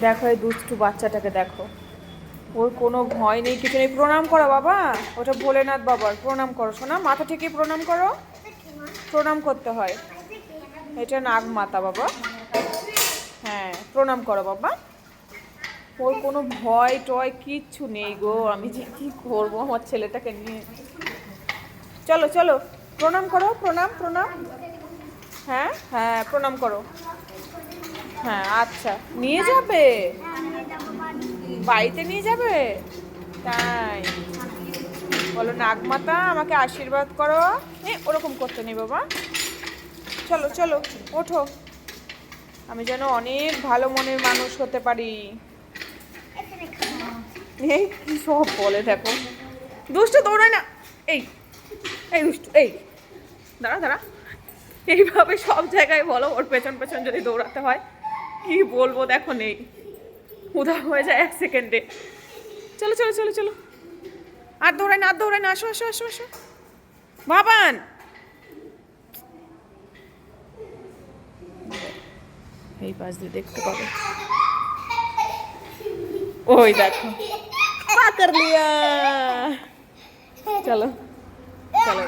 দেখো এই দুষ্টু বাচ্চাটাকে দেখো। ওর কোনো ভয় নেই, কিছু নেই। প্রণাম করো বাবা। ওটা ভোলেনাথ বাবার। প্রণাম করো শোনা মাথা থেকে প্রণাম করো। প্রণাম করতে হয়। এটা নাগ মাতা বাবা। হ্যাঁ প্রণাম করো বাবা। ওর কোনো ভয় টয় কিচ্ছু নেই গো। আমি যে কী করব আমার ছেলেটাকে নিয়ে। চলো চলো। প্রণাম করো, প্রণাম প্রণাম। হ্যাঁ হ্যাঁ প্রণাম করো। হ্যাঁ আচ্ছা। নিয়ে যাবে? বাড়িতে নিয়ে যাবে? তাই। বলো, নাগমাতা, আমাকে আশীর্বাদ করো। এ ওরকম করতে নেই বাবা। চলো চলো, ওঠো। আমি যেন অনেক ভালো মনের মানুষ হতে পারি। এই, কি সব বলে দেখো। দুষ্টু, দৌড়ায় না। এই এই দুষ্টু, এই। দাঁড়া দাঁড়া। এইভাবে সব জায়গায় বলো, ওর পেছন পেছন যদি দৌড়াতে হয়। কি বলব, দেখো নেই। উদা হয়ে যায় এক সেকেন্ডে চলো চলো চলো চলো। আর দৌড়ায় না, আর দৌড়ায় না, আসো আসো আসো আসো। বাবান! এই পাশ দিয়ে দেখতে পাবে। ওই দেখো। পা কর লিয়া। চলো চলো